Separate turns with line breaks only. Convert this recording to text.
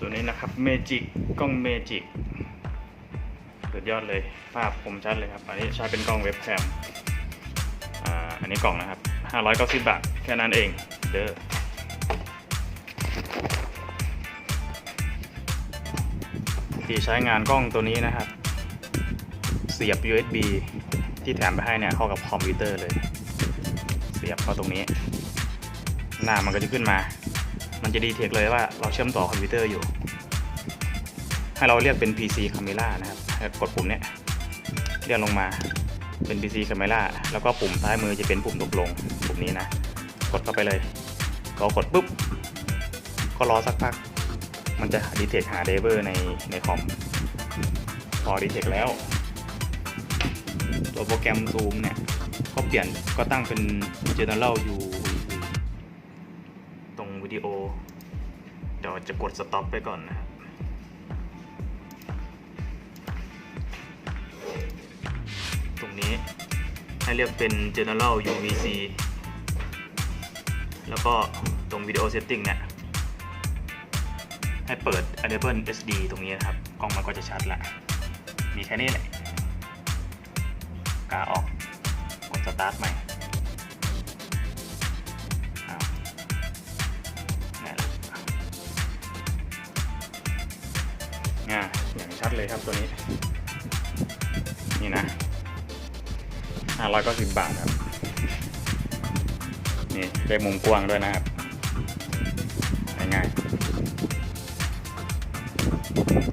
ตัวนี้นะครับเมจิกกล้องเมจิกสุดยอดเลยภาพคมชัดเลยครับ อันนี้ใช้เป็นกล้องเว็บแคมอ่าอันนี้กล่องนะครับ 590 บาท แค่นั้นเองเด้อที่ใช้งานกล้องตัวนี้นะครับ เสียบ USB ที่แถมไปให้เนี่ยเข้ากับคอมพิวเตอร์เลย เสียบเข้าตรงนี้ หน้ามันก็จะขึ้นมา มันจะดีเทคเลยว่าเราเชื่อมต่อคอมพิวเตอร์อยู่ ให้เราเรียกเป็น PC Camera นะครับกดปุ่มเนี้ยเลื่อนลงมาเป็น PC Camera แล้วก็ปุ่มซ้ายมือจะเป็นปุ่มตกลงปุ่มนี้นะ กดเข้าไปเลยก็กดปุ๊บ ก็รอสักพัก มันจะดีเทคหาเดเวอร์ในในคอมพอดีเทคแล้ว ตัวโปรแกรมซูมเนี่ยก็เปลี่ยนก็ตั้งเป็น General U ตรง วิดีโอ เดี๋ยวจะกดสต็อปไปก่อนนะครับตรงนี้ให้เลือกเป็น General UVC แล้วก็ตรงวิดีโอ Setting เนี่ยให้เปิด Enable SD ตรงนี้นะครับ กล้องมันก็จะชัดละ มีแค่นี้แหละกาออก กดสตาร์ทใหม่ อ่าอย่างชัดเลยครับตัวนี้ นี่นะ590บาทครับ นี่ได้มุมกว้างด้วยนะครับง่ายๆ